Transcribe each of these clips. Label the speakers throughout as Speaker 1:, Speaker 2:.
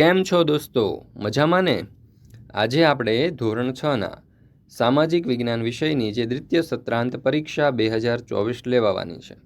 Speaker 1: કેમ છો દોસ્તો? મજામાં ને? આજે આપણે ધોરણ છના સામાજિક વિજ્ઞાન વિષયની જે દ્વિતીય સત્રાંત પરીક્ષા બે હજાર ચોવીસ લેવાવાની છે.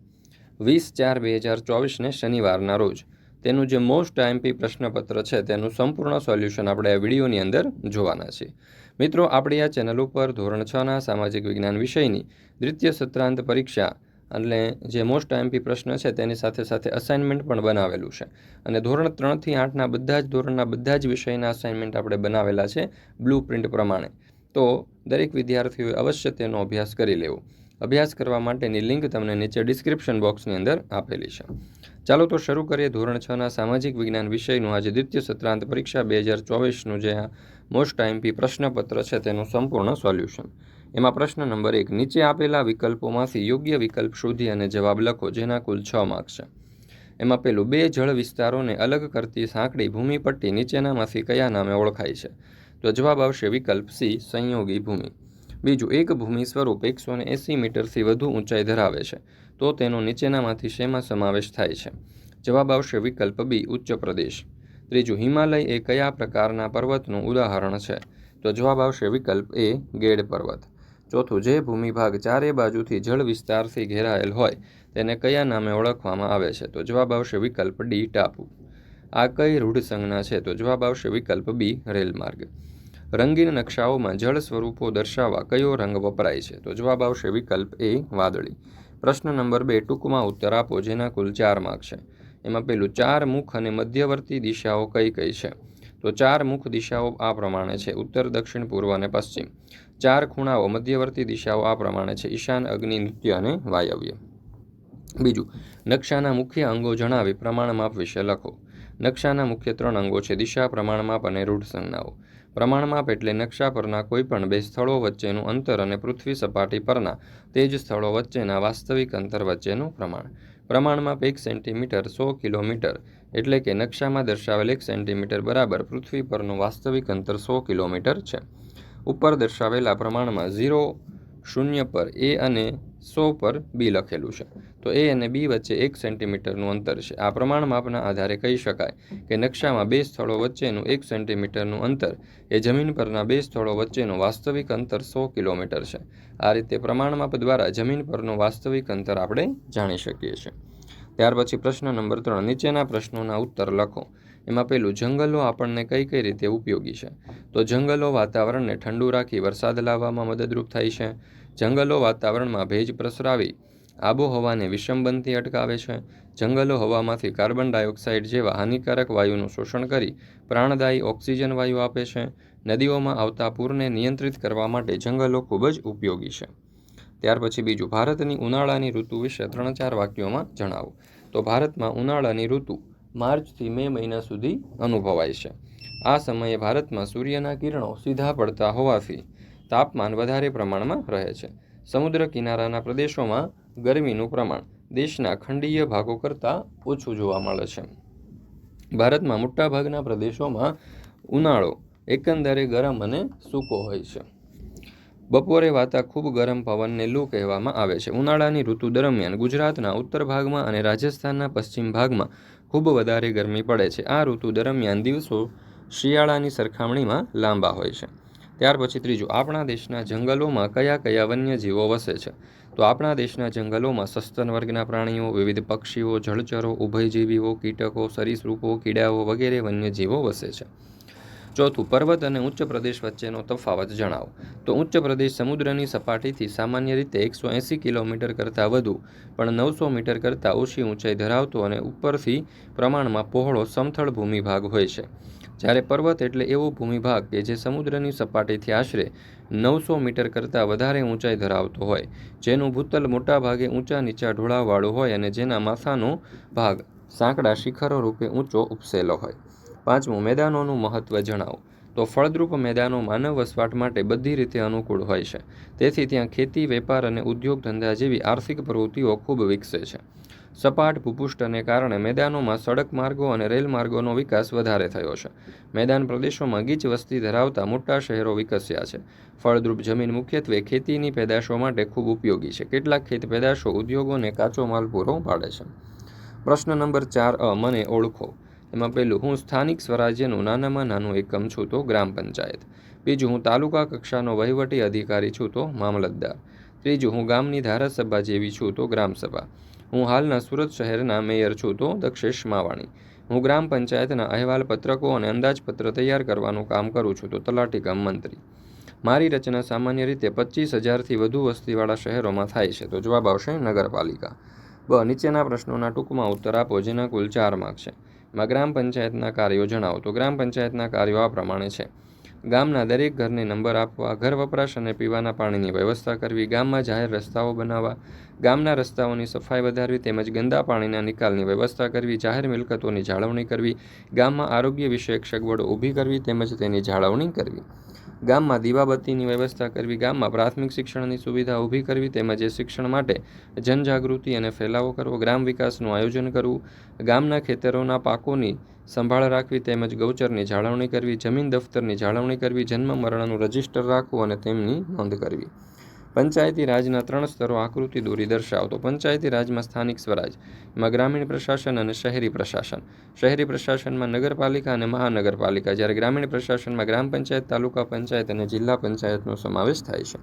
Speaker 1: વીસ ચાર બે હજાર ચોવીસને શનિવારના રોજ. તેનું જે મોસ્ટ આઈએમપી પ્રશ્નપત્ર છે, તેનું સંપૂર્ણ સોલ્યુશન આપણે આ વિડીયોની અંદર જોવાના છે. મિત્રો, આપણી આ ચેનલ ઉપર ધોરણ છના સામાજિક વિજ્ઞાન વિષયની દ્વિતીય સત્રાંત પરીક્ષા એટલે જે મોસ્ટ આઈએમપી પ્રશ્ન છે તેની સાથે સાથે અસાઇનમેન્ટ પણ બનાવેલું છે. અને ધોરણ ત્રણથી આઠના બધા જ ધોરણના બધા જ વિષયના અસાઇનમેન્ટ આપણે બનાવેલા છે બ્લુ પ્રિન્ટ પ્રમાણે. તો દરેક વિદ્યાર્થીઓએ અવશ્ય તેનો અભ્યાસ કરી લેવો. અભ્યાસ કરવા માટેની લિંક તમને નીચે ડિસ્ક્રિપ્શન બોક્સની અંદર આપેલી છે. ચાલો તો શરૂ કરીએ ધોરણ છના સામાજિક વિજ્ઞાન વિષયનું. આજે દ્વિતીય સત્રાંત પરીક્ષા બે હજાર ચોવીસનું જે મોસ્ટ આઈએમપી પ્રશ્નપત્ર છે તેનું સંપૂર્ણ સોલ્યુશન એમાં પ્રશ્ન નંબર એક, નીચે આપેલા વિકલ્પોમાંથી યોગ્ય વિકલ્પ શોધી અને જવાબ લખો, જેના કુલ છ માર્ક છે. એમાં પેલું, બે જળ વિસ્તારોને અલગ કરતી સાંકડી ભૂમિપટ્ટી નીચેનામાંથી કયા નામે ઓળખાય છે? તો જવાબ આવશે વિકલ્પ સી, સંયોગી ભૂમિ. બીજું, એક ભૂમિ સ્વરૂપ એકસો ને એંસી મીટરથી વધુ ઊંચાઈ ધરાવે છે. તો તેનો નીચેનામાંથી શેમાં સમાવેશ થાય છે? જવાબ આવશે વિકલ્પ બી, ઉચ્ચ પ્રદેશ. ત્રીજું, હિમાલય એ કયા પ્રકારના પર્વતનું ઉદાહરણ છે? તો જવાબ આવશે વિકલ્પ એ, ગેડ પર્વત. ચોથું જે ભૂમિભાગ ચારે બાજુથી જળ વિસ્તારથી ઘેરાયેલ હોય, તેને કયા નામે ઓળખવામાં આવે છે? તો જવાબ આવશે વિકલ્પ ડી, ટાપુ. આ કઈ રૂઢ સંજ્ઞા છે? તો જવાબ આવશે વિકલ્પ બી, રેલમાર્ગ. રંગીન નકશાઓમાં જળ સ્વરૂપો દર્શાવવા કયો રંગ વપરાય છે? તો જવાબ આવશે વિકલ્પ એ, વાદળી. પ્રશ્ન નંબર બે, ટૂંકમાં ઉત્તર આપો, જેના કુલ ચાર માર્ક છે. એમાં પેલું ચાર મુખ અને મધ્યવર્તી દિશાઓ કઈ કઈ છે? તો ચાર મુખ દિશાઓ આ પ્રમાણે છે, ઉત્તર, દક્ષિણ, પૂર્વ અને પશ્ચિમ. ચાર ખૂણાઓ, મધ્યવર્તી દિશાઓ આ પ્રમાણે છે, ઈશાન, અગ્નિ, નૃત્ય અને વાયવ્ય. બીજું, નકશાના મુખ્ય અંગો જણાવી પ્રમાણમાપ વિશે લખો. નકશાના મુખ્ય ત્રણ અંગો છે, દિશા, પ્રમાણમાપ અને રૂઢ સંજ્ઞાઓ પ્રમાણમાપ એટલે નકશા પરના કોઈપણ બે સ્થળો વચ્ચેનું અંતર અને પૃથ્વી સપાટી પરના તે જ સ્થળો વચ્ચેના વાસ્તવિક અંતર વચ્ચેનું પ્રમાણ. પ્રમાણમાપ એક સેન્ટીમીટર સો કિલોમીટર એટલે કે નકશામાં દર્શાવેલ એક સેન્ટીમીટર બરાબર પૃથ્વી પરનું વાસ્તવિક અંતર સો કિલોમીટર છે. ઉપર દર્શાવેલા પ્રમાણમાં ઝીરો શૂન્ય પર એ અને સો પર બી લખેલું છે. તો એ અને બી વચ્ચે એક સેન્ટીમીટરનું અંતર છે. આ પ્રમાણ માપના આધારે કહી શકાય કે નકશામાં બે સ્થળો વચ્ચેનું એક સેન્ટીમીટરનું અંતર એ જમીન પરના બે સ્થળો વચ્ચેનું વાસ્તવિક અંતર સો કિલોમીટર છે. આ રીતે પ્રમાણમાપ દ્વારા જમીન પરનું વાસ્તવિક અંતર આપણે જાણી શકીએ છીએ. ત્યાર પછી પ્રશ્ન નંબર ત્રણ, નીચેના પ્રશ્નોના ઉત્તર લખો. એમાં પેલું, જંગલો આપણને કઈ કઈ રીતે ઉપયોગી છે? તો જંગલો વાતાવરણને ઠંડુ રાખી વરસાદ લાવવામાં મદદરૂપ થાય છે. જંગલો વાતાવરણમાં ભેજ પ્રસરાવી આબોહવાને વિષમબનથી અટકાવે છે. જંગલો હવામાંથી કાર્બન ડાયોક્સાઇડ જેવા હાનિકારક વાયુનું શોષણ કરી પ્રાણદાયી ઓક્સિજન વાયુ આપે છે. નદીઓમાં આવતા પૂરને નિયંત્રિત કરવા માટે જંગલો ખૂબ જ ઉપયોગી છે. ત્યાર પછી બીજું, ભારતની ઉનાળાની ઋતુ વિશે ત્રણ ચાર વાક્યોમાં જણાવો. તો ભારતમાં ઉનાળાની ઋતુ માર્ચથી મે મહિના સુધી અનુભવાય છે. આ સમયે ભારતમાં સૂર્યના કિરણો સીધા પડતા હોવાથી તાપમાન વધારે પ્રમાણમાં રહે છે. સમુદ્ર કિનારાના પ્રદેશોમાં ગરમીનું પ્રમાણ દેશના ખંડીય ભાગો કરતાં ઓછું જોવા મળે છે. ભારતમાં મોટાભાગના પ્રદેશોમાં ઉનાળો એકંદરે ગરમ અને સૂકો હોય છે. બપોરે વાતા ખૂબ ગરમ પવનને લૂ કહેવામાં આવે છે. ઉનાળાની ઋતુ દરમિયાન ગુજરાતના ઉત્તર ભાગમાં અને રાજસ્થાનના પશ્ચિમ ભાગમાં ખૂબ વધારે ગરમી પડે છે. આ ઋતુ દરમિયાન દિવસો શિયાળાની સરખામણીમાં લાંબા હોય છે. ત્યાર પછી ત્રીજું, આપણા દેશના જંગલોમાં કયા કયા વન્યજીવો વસે છે? તો આપણા દેશના જંગલોમાં સસ્તન વર્ગના પ્રાણીઓ, વિવિધ પક્ષીઓ, જળચરો, ઉભયજીવીઓ, કીટકો, સરીસૃપો, કીડાઓ વગેરે વન્યજીવો વસે છે. ચોથું, પર્વત અને ઉચ્ચ પ્રદેશ વચ્ચેનો તફાવત જણાવો. તો ઉચ્ચ પ્રદેશ સમુદ્રની સપાટીથી સામાન્ય રીતે એકસો એંસી કિલોમીટર કરતાં વધુ, પણ નવસો મીટર કરતાં ઓછી ઊંચાઈ ધરાવતો અને ઉપરથી પ્રમાણમાં પહોળો સમથળ ભૂમિભાગ હોય છે. જ્યારે પર્વત એટલે એવો ભૂમિભાગ કે જે સમુદ્રની સપાટીથી આશરે નવસો મીટર કરતાં વધારે ઊંચાઈ ધરાવતો હોય, જેનું ભૂતલ મોટાભાગે ઊંચા નીચા ઢોળાવવાળું હોય અને જેના માથાનો ભાગ સાંકડા શિખરો રૂપે ઊંચો ઉપસેલો હોય. પાંચમું, મેદાનોનું મહત્ત્વ જણાવો. તો ફળદ્રુપ મેદાનો માનવ વસવાટ માટે બધી રીતે અનુકૂળ હોય છે. તેથી ત્યાં ખેતી, વેપાર અને ઉદ્યોગ ધંધા જેવી આર્થિક પ્રવૃત્તિઓ ખૂબ વિકસે છે. સપાટ ભૂપુષ્ઠને કારણે મેદાનોમાં સડક માર્ગો અને રેલ માર્ગોનો વિકાસ વધારે થયો છે. મેદાન પ્રદેશોમાં ગીચ વસ્તી ધરાવતા મોટા શહેરો વિકસ્યા છે. ફળદ્રુપ જમીન મુખ્યત્વે ખેતીની પેદાશો માટે ખૂબ ઉપયોગી છે. કેટલાક ખેત પેદાશો ઉદ્યોગોને કાચો માલ પૂરો પાડે છે. પ્રશ્ન નંબર ચાર અ, મને ઓળખો. એમાં પહેલું, હું સ્થાનિક સ્વરાજ્યનું નાનામાં નાનું એકમ છું તો ગ્રામ પંચાયત. બીજું, હું તાલુકા કક્ષાનો વહીવટી અધિકારી છું તો મામલતદાર. ત્રીજું, હું ગામની ધારાસભા જેવી છું તો ગ્રામસભા. હું હાલના સુરત શહેરના મેયર છું, તો દક્ષેશ માવાણી. હું ગ્રામ પંચાયતના અહેવાલ પત્રકો અને અંદાજપત્ર તૈયાર કરવાનું કામ કરું છું, તો તલાટી કામ મંત્રી. મારી રચના સામાન્ય રીતે પચીસ હજારથી વધુ વસ્તીવાળા શહેરોમાં થાય છે, તો જવાબ આવશે નગરપાલિકા. બ, નીચેના પ્રશ્નોના ટૂંકમાં ઉત્તર આપો, જેના કુલ ચાર માર્ક છે. માં ગ્રામ પંચાયતના કાર્યો જણાવો, તો ગ્રામ પંચાયતના કાર્યો આ પ્રમાણે છે. ગામના દરેક ઘરને નંબર આપવા, ઘર વપરાશ અને પીવાના પાણીની વ્યવસ્થા કરવી, ગામમાં જાહેર રસ્તાઓ બનાવવા, ગામના રસ્તાઓની સફાઈ વધારવી તેમજ ગંદા પાણીના નિકાલની વ્યવસ્થા કરવી, જાહેર મિલકતોની જાળવણી કરવી, ગામમાં આરોગ્ય વિષયક સગવડો ઊભી કરવી તેમજ તેની જાળવણી કરવી. ગામમાં દીવાબત્તીની વ્યવસ્થા કરવી, ગામમાં પ્રાથમિક શિક્ષણની સુવિધા ઊભી કરવી તેમજ એ શિક્ષણ માટે જનજાગૃતિ અને ફેલાવો કરવો, ગ્રામ વિકાસનું આયોજન કરવું, ગામના ખેતરોના પાકોની સંભાળ રાખવી તેમજ ગૌચરની જાળવણી કરવી, જમીન દફતરની જાળવણી કરવી, જન્મ મરણનું રજિસ્ટર રાખવું અને તેમની નોંધ કરવી. પંચાયતી રાજના ત્રણ સ્તરો આકૃતિ દોરી દર્શાવતો. પંચાયતી રાજમાં સ્થાનિક સ્વરાજ, એમાં ગ્રામીણ પ્રશાસન અને શહેરી પ્રશાસન. શહેરી પ્રશાસનમાં નગરપાલિકા અને મહાનગરપાલિકા. જ્યારે ગ્રામીણ પ્રશાસનમાં ગ્રામ પંચાયત, તાલુકા પંચાયત અને જિલ્લા પંચાયતનો સમાવેશ થાય છે.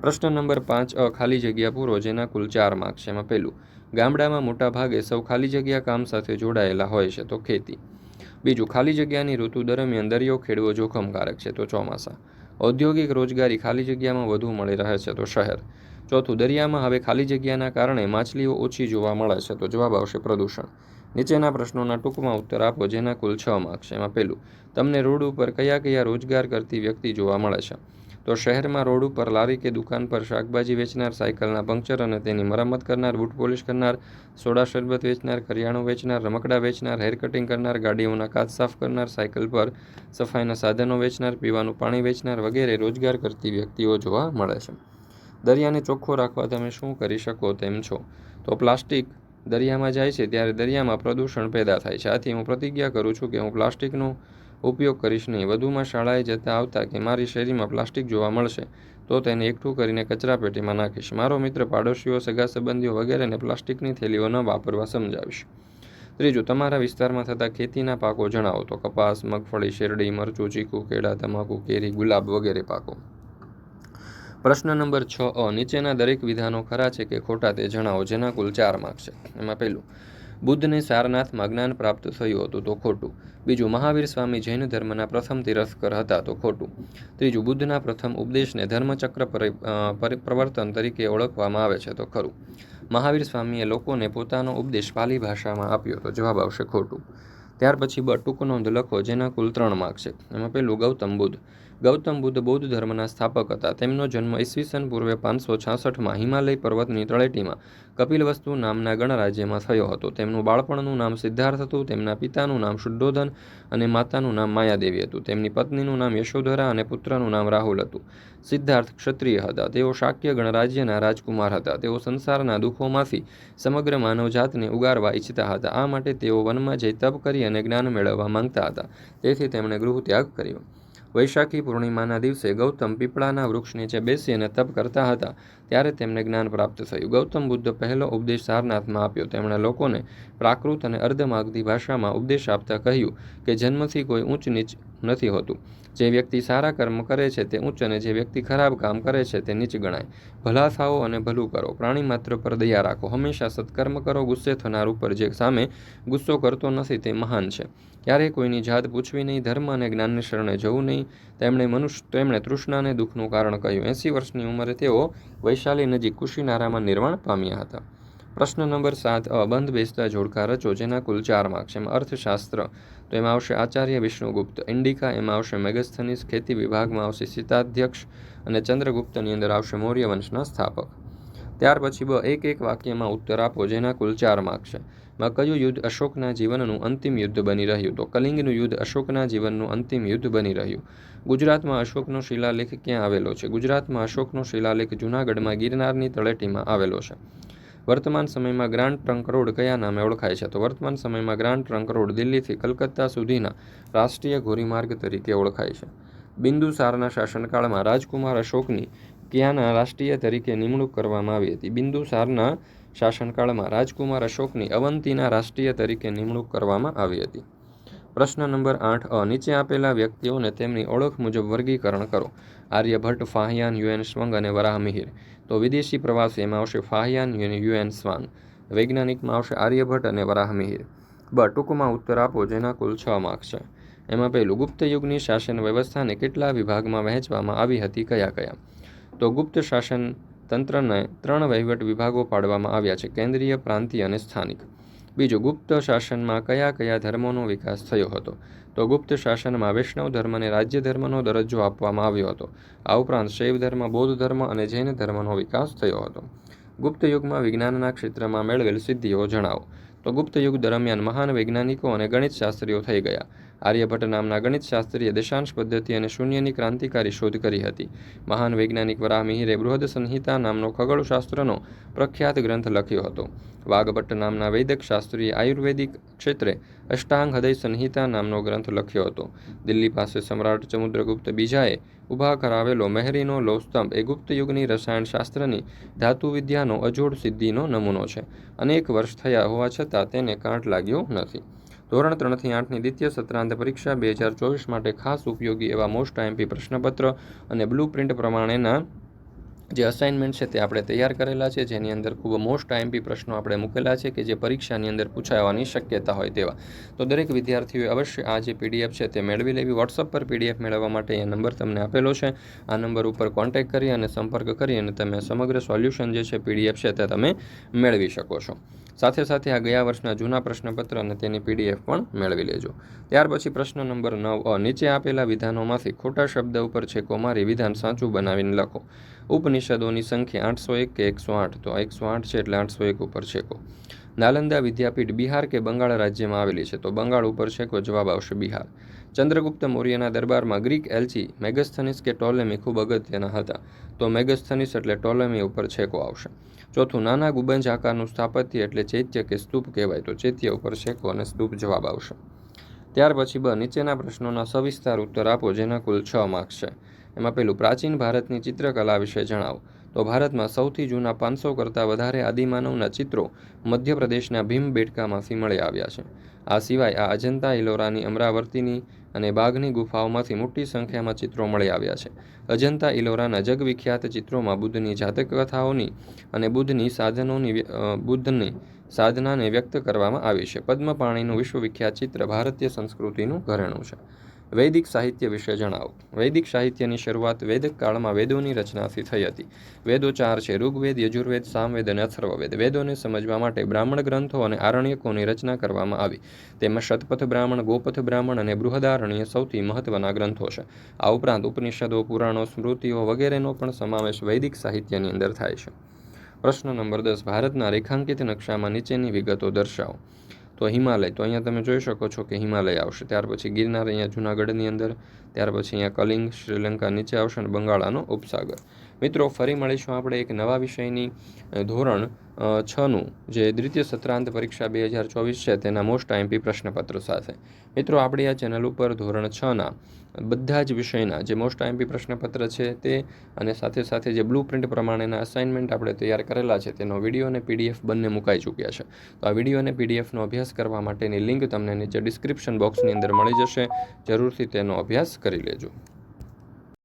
Speaker 1: પ્રશ્ન નંબર પાંચ અ ખાલી જગ્યા પૂરો, જેના કુલ ચાર માર્ક છે. એમાં પહેલું ગામડામાં મોટા ભાગે સૌ ખાલી જગ્યા કામ સાથે જોડાયેલા હોય છે તો ખેતી. બીજું, ખાલી જગ્યાની ઋતુ દરમિયાન દરિયો ખેડવો જોખમકારક છે તો ચોમાસા. ઔદ્યોગિક રોજગારી ખાલી જગ્યામાં વધુ મળી રહે છે તો શહેર. ચોથું, દરિયામાં હવે ખાલી જગ્યાના કારણે માછલીઓ ઓછી જોવા મળે છે તો જવાબ આવશે પ્રદૂષણ. નીચેના પ્રશ્નોના ટૂંકમાં ઉત્તર આપો, જેના કુલ છ માર્ક્સ એમાં પહેલું, તમને રોડ ઉપર કયા કયા રોજગાર કરતી વ્યક્તિ જોવા મળે છે? તો શહેરમાં રોડ ઉપર લારી કે દુકાન પર શાકભાજી વેચનાર, સાયકલના પંક્ચર અને તેની મરામત કરનાર, બૂટ પોલિશ કરનાર, સોડા શરબત વેચનાર, કરિયાણું વેચનાર, રમકડા વેચનાર, હેર કટિંગ કરનાર, ગાડીઓના કાચ સાફ કરનાર, સાયકલ પર સફાઈના સાધનો વેચનાર, પીવાનું પાણી વેચનાર વગેરે રોજગાર કરતી વ્યક્તિઓ જોવા મળે છે. દરિયાને ચોખ્ખો રાખવા તમે શું કરી શકો તેમ છો? તો પ્લાસ્ટિક દરિયામાં જાય છે, ત્યારે દરિયામાં પ્રદૂષણ પેદા થાય છે. આથી હું પ્રતિજ્ઞા કરું છું કે હું પ્લાસ્ટિકનો ઉપયોગ કરીશ નહીં. વધુમાં શાળાએ જતા આવતા કે મારી શેરીમાં પ્લાસ્ટિક જોવા મળશે, તો તેને એકઠું કરીને કચરાપેટીમાં નાખીશ. મારો મિત્ર પાડોશીઓ, સગા સંબંધીઓ વગેરેને પ્લાસ્ટિકની થેલીઓ ન વાપરવા સમજાવીશ. ત્રીજું, તમારા વિસ્તારમાં થતા ખેતીના પાકો જણાવો તો કપાસ, મગફળી, શેરડી, મરચું, ચીકુ, કેળા, તમાકુ, કેરી, ગુલાબ વગેરે પાકો. પ્રશ્ન નંબર છ અ, નીચેના દરેક વિધાનો ખરા છે કે ખોટા તે જણાવો જેના કુલ ચાર માર્ક છે. એમાં પહેલું બુદ્ધને સારનાથમાં જ્ઞાન પ્રાપ્ત થયું હતું તો ખોટું. બીજું, મહાવીર સ્વામી જૈન ધર્મના પ્રથમ તિરસ્કર હતા તો ખોટું. ત્રીજું, બુદ્ધના પ્રથમ ઉપદેશને ધર્મચક્ર પ્રવર્તન તરીકે ઓળખવામાં આવે છે તો ખરું. મહાવીર સ્વામીએ લોકોને પોતાનો ઉપદેશ પાલી ભાષામાં આપ્યો તો જવાબ આવશે ખોટું. ત્યાર પછી બ ટૂંક નોંધ લખો જેના કુલ ત્રણ માર્ક છે. એમાં પહેલું, ગૌતમ બુદ્ધ. ગૌતમ બુદ્ધ બૌદ્ધ ધર્મના સ્થાપક હતા. તેમનો જન્મ ઈસવીસન પૂર્વે પાંચસો છાસઠમાં હિમાલય પર્વતની તળેટીમાં કપિલવસ્તુ નામના ગણરાજ્યમાં થયો હતો. તેમનું બાળપણનું નામ સિદ્ધાર્થ હતું, તેમના પિતાનું નામ શુદ્ધોધન અને માતાનું નામ માયાદેવી હતું. તેમની પત્નીનું નામ યશોધરા અને પુત્રનું નામ રાહુલ હતું. સિદ્ધાર્થ ક્ષત્રિય હતા. તેઓ શાક્ય ગણરાજ્યના રાજકુમાર હતા. તેઓ સંસારના દુઃખોમાંથી સમગ્ર માનવજાતને ઉગારવા ઈચ્છતા હતા. આ માટે તેઓ વનમાં જઈ તપ કરી અને જ્ઞાન મેળવવા માંગતા હતા. તેથી તેમણે ગૃહ ત્યાગ કર્યો. વૈશાખી પૂર્ણિમાના દિવસે ગૌતમ પીપળાના વૃક્ષ નીચે બેસી અને તપ કરતા હતા. ત્યારે તેમને જ્ઞાન પ્રાપ્ત થયું. ગૌતમ બુદ્ધ પહેલો ઉપદેશ સારનાથમાં આપ્યો. તેમણે લોકોને પ્રાકૃત અને અર્ધમાગધી ભાષામાં ઉપદેશ આપતા કહ્યું કે જન્મથી કોઈ ઊંચ નીચ નથી હોતું. જે વ્યક્તિ સારા કર્મ કરે છે તે ઉચ્ચ અને જે વ્યક્તિ ખરાબ કામ કરે છે તે નીચ ગણાય. ભલા થાઓ અને ભલું કરો. પ્રાણી માત્ર પર દયા રાખો. હંમેશા સત્કર્મ કરો. ગુસ્સે થનાર ઉપર જે સામે ગુસ્સો કરતો નથી તે મહાન છે. ક્યારેય કોઈની જાત પૂછવી નહીં. ધર્મ અને જ્ઞાનને શરણે જવું નહીં. તેમણે મનુષ્ય, તેમણે તૃષ્ણાને દુઃખનું કારણ કહ્યું. એંસી વર્ષની ઉંમરે તેઓ વૈશાલી નજીક કુશીનારામાં નિર્વાણ પામ્યા હતા. પ્રશ્ન નંબર સાત અ બંધ બેસતા જોડકા રચો જેના કુલ ચાર માર્ક છે. અર્થશાસ્ત્ર. તો એમાં આવશે આચાર્ય વિષ્ણુગુપ્ત. ઇન્ડિકા, એમાં આવશે મેગસ્થનીસ ખેતી વિભાગમાં આવશે સીતાધ્યક્ષ અને ચંદ્રગુપ્તની અંદર આવશે મૌર્ય વંશના સ્થાપક. ત્યાર પછી બ, એક એક વાક્યમાં ઉત્તર આપો, જેના કુલ ચાર માર્ક છે. માં કયું યુદ્ધ અશોકના જીવનનું અંતિમ યુદ્ધ બની રહ્યું? તો કલિંગનું યુદ્ધ અશોકના જીવનનું અંતિમ યુદ્ધ બની રહ્યું. ગુજરાતમાં અશોકનો શિલાલેખ ક્યાં આવેલો છે? ગુજરાતમાં અશોકનો શિલાલેખ જૂનાગઢમાં ગિરનારની તળેટીમાં આવેલો છે. વર્તમાન સમયમાં ગ્રાન્ડ ટ્રંક રોડ કયા નામે ઓળખાય છે? તો વર્તમાન સમયમાં ગ્રાન્ડ ટ્રંક રોડ દિલ્હીથી કલકત્તા સુધીના રાષ્ટ્રીય ધોરીમાર્ગ તરીકે ઓળખાય છે. બિંદુસારના શાસનકાળમાં રાજકુમાર અશોકની ક્યાંના રાષ્ટ્રીય તરીકે નિમણૂક કરવામાં આવી હતી? બિંદુસારના શાસનકાળમાં રાજકુમાર અશોકની અવંતીના રાષ્ટ્રીય તરીકે નિમણૂક કરવામાં આવી હતી. પ્રશ્ન નંબર આઠ, અ, નીચે આપેલા વ્યક્તિઓને તેમની ઓળખ મુજબ વર્ગીકરણ કરો. આર્યભટ્ટ, ફાહિયાન, યુએન સ્વંગ અને વરાહ મિહિર. તો વિદેશી પ્રવાસી એમાં આવશે ફાહિયાન, યુએન સ્વાંગ. વૈજ્ઞાનિકમાં આવશે આર્યભટ્ટ અને વરાહ મિહિર. બ, ટૂંકમાં ઉત્તર આપો, જેના કુલ છ માર્ક્સ છે. એમાં પહેલું, ગુપ્ત યુગની શાસન વ્યવસ્થાને કેટલા વિભાગમાં વહેંચવામાં આવી હતી, કયા કયા? તો ગુપ્ત શાસન તંત્રને ત્રણ વહીવટ વિભાગો પાડવામાં આવ્યા છે, કેન્દ્રીય, પ્રાંતીય અને સ્થાનિક. બીજું ગુપ્ત શાસનમાં કયા કયા ધર્મોનો વિકાસ થયો હતો? તો ગુપ્ત શાસનમાં વૈષ્ણવ ધર્મને રાજ્ય ધર્મનો દરજ્જો આપવામાં આવ્યો હતો. આ ઉપરાંત શૈવ ધર્મ, બૌદ્ધ ધર્મ અને જૈન ધર્મનો વિકાસ થયો હતો. ગુપ્ત યુગમાં વિજ્ઞાનના ક્ષેત્રમાં મેળવેલ સિદ્ધિઓ જણાવો. તો ગુપ્ત યુગ દરમિયાન મહાન વૈજ્ઞાનિકો અને ગણિતશાસ્ત્રીઓ થઈ ગયા. આર્યભટ્ટ નામના ગણિતશાસ્ત્રીએ દેશાંશ પદ્ધતિ અને શૂન્યની ક્રાંતિકારી શોધ કરી હતી. મહાન વૈજ્ઞાનિક વરાહ બૃહદ સંહિતા નામનો ખગોળશાસ્ત્રનો પ્રખ્યાત ગ્રંથ લખ્યો હતો. વાઘભટ્ટ નામના વૈદક શાસ્ત્રીએ આયુર્વેદિક ક્ષેત્રે અષ્ટાંગ હૃદય સંહિતા નામનો ગ્રંથ લખ્યો હતો. દિલ્હી પાસે સમ્રાટ સમુદ્રગુપ્ત બીજાએ ઊભા કરાવેલો મહેરીનો લોહસ્તંભ એ ગુપ્ત યુગની રસાયણશાસ્ત્રની ધાતુવિદ્યાનો અજોડ સિદ્ધિનો નમૂનો છે. અનેક વર્ષ થયા હોવા છતાં તેને કાંટ લાગ્યો નથી. ધોરણ ત્રણથી આઠની દ્વિતીય સત્રાંત પરીક્ષા બે હજાર ચોવીસ માટે ખાસ ઉપયોગી એવા મોસ્ટ આઈએમપી પ્રશ્નપત્ર અને બ્લુ પ્રિન્ટ પ્રમાણેના જે અસાઇનમેન્ટ છે તે આપણે તૈયાર કરેલા છે, જેની અંદર ખૂબ મોસ્ટ આઈએમપી પ્રશ્નો આપણે મૂકેલા છે કે જે પરીક્ષાની અંદર પૂછાવાની શક્યતા હોય તેવા. તો દરેક વિદ્યાર્થીઓએ અવશ્ય આ જે પીડીએફ છે તે મેળવી લેવી. વોટ્સઅપ પર પીડીએફ મેળવવા માટે એ નંબર તમને આપેલો છે. આ નંબર ઉપર કોન્ટેક્ટ કરી અને સંપર્ક કરી અને તમે સમગ્ર સોલ્યુશન જે છે પીડીએફ છે તે તમે મેળવી શકો છો. સાથે સાથે આ ગયા વર્ષના જૂના પ્રશ્નપત્ર અને તેની પીડીએફ પણ મેળવી લેજો. ત્યાર પછી પ્રશ્ન નંબર નવ, અ, નીચે આપેલા વિધાનોમાંથી ખોટા શબ્દ ઉપર છેકો મારી વિધાન સાચું બનાવીને લખો. ઉપનિષદોની સંખ્યા આઠસો એક કે એકસો આઠ. તો એકસો આઠ છે એટલે આઠસો એક ઉપર છેકો. નાલંદા વિદ્યાપીઠ બિહાર કે બંગાળ રાજ્યમાં આવેલી છે? તો બંગાળ ઉપર છેકો જવાબ આવશે બિહાર. ચંદ્રગુપ્ત મૌર્યના દરબારમાં ગ્રીક એલ્ચી મેગસ્થનિસ કે ટોલેમી ખૂબ અગત્યના હતા. તો મેગસ્થનિસ એટલે ટોલેમી ઉપર છેકો આવશે. ચોથું, નાના ગુબંજ આકારનું સ્થાપત્ય એટલે ચૈત્ય કે સ્તૂપ કહેવાય. તો ચૈત્ય ઉપર છેકો અને સ્તૂપ જવાબ આવશે. ત્યાર પછી બ, નીચેના પ્રશ્નોના સવિસ્તાર ઉત્તર આપો, જેના કુલ છ માર્ક્સ છે. એમાં પેલું, પ્રાચીન ભારતની ચિત્રકલા વિશે જણાવો. તો ભારતમાં સૌથી જૂના પાંચસો કરતાં વધારે આદિમાનવના ચિત્રો મધ્યપ્રદેશના ભીમ બેટકામાંથી મળી આવ્યા છે. આ સિવાય આ અજંતા ઇલોરાની અમરાવતીની અને બાઘની ગુફાઓમાંથી મોટી સંખ્યામાં ચિત્રો મળી આવ્યા છે. અજંતા ઇલોરાના જગવિખ્યાત ચિત્રોમાં બુદ્ધની જાતક કથાઓની અને બુદ્ધની સાધનોની બુદ્ધની સાધનાને વ્યક્ત કરવામાં આવી છે. પદ્મપાણીનું વિશ્વવિખ્યાત ચિત્ર ભારતીય સંસ્કૃતિનું ઘરેણું છે. વૈદિક સાહિત્ય વિશે જણાવો. વૈદિક સાહિત્યની શરૂઆત વૈદિક કાળમાં વેદોની રચનાથી થઈ હતી. વેદો ચાર છે, ઋગ્વેદ, યજુર્વેદ, સામવેદ અને અથર્વવેદ. વેદોને સમજવા માટે બ્રાહ્મણ ગ્રંથો અને આરણ્યકોની રચના કરવામાં આવી. તેમાં શતપથ બ્રાહ્મણ, ગોપથ બ્રાહ્મણ અને બૃહદારણ્ય સૌથી મહત્વના ગ્રંથો છે. આ ઉપરાંત ઉપનિષદો, પુરાણો, સ્મૃતિઓ વગેરેનો પણ સમાવેશ વૈદિક સાહિત્યની અંદર થાય છે. પ્રશ્ન નંબર દસ, ભારતના રેખાંકિત નકશામાં નીચેની વિગતો દર્શાવો. તો હિમાલય. તો અહીંયા તમે જોઈ શકો છો કે હિમાલય આવશે. ત્યાર પછી ગિરનાર અહીંયા જુનાગઢની અંદર, ત્યાર પછી અહીંયા કલિંગ, શ્રીલંકા નીચે આવશે અને બંગાળાનો ઉપસાગર. મિત્રો, ફરી મળીશું આપણે એક નવા વિષયની ધોરણ છનું, જે દ્વિતીય સત્રાંત પરીક્ષા બે હજાર ચોવીસ છે, તેના મોસ્ટ આઈમ્પી પ્રશ્નપત્રો સાથે. મિત્રો, આપણી આ ચેનલ ઉપર ધોરણ છના, બધા જ વિષયના જે મોસ્ટ આઈમ્પી પ્રશ્નપત્ર છે તે, અને સાથે સાથે જે બ્લુ પ્રિન્ટ પ્રમાણેના અસાઇનમેન્ટ આપણે તૈયાર કરેલા છે, તેનો વીડિયો અને પીડીએફ બંને મુકાઈ ચૂક્યા છે. તો આ વીડિયો અને પીડીએફનો અભ્યાસ કરવા માટેની લિંક તમને નીચે ડિસ્ક્રિપ્શન બોક્સની અંદર મળી જશે. જરૂરથી તેનો અભ્યાસ કરી લેજો.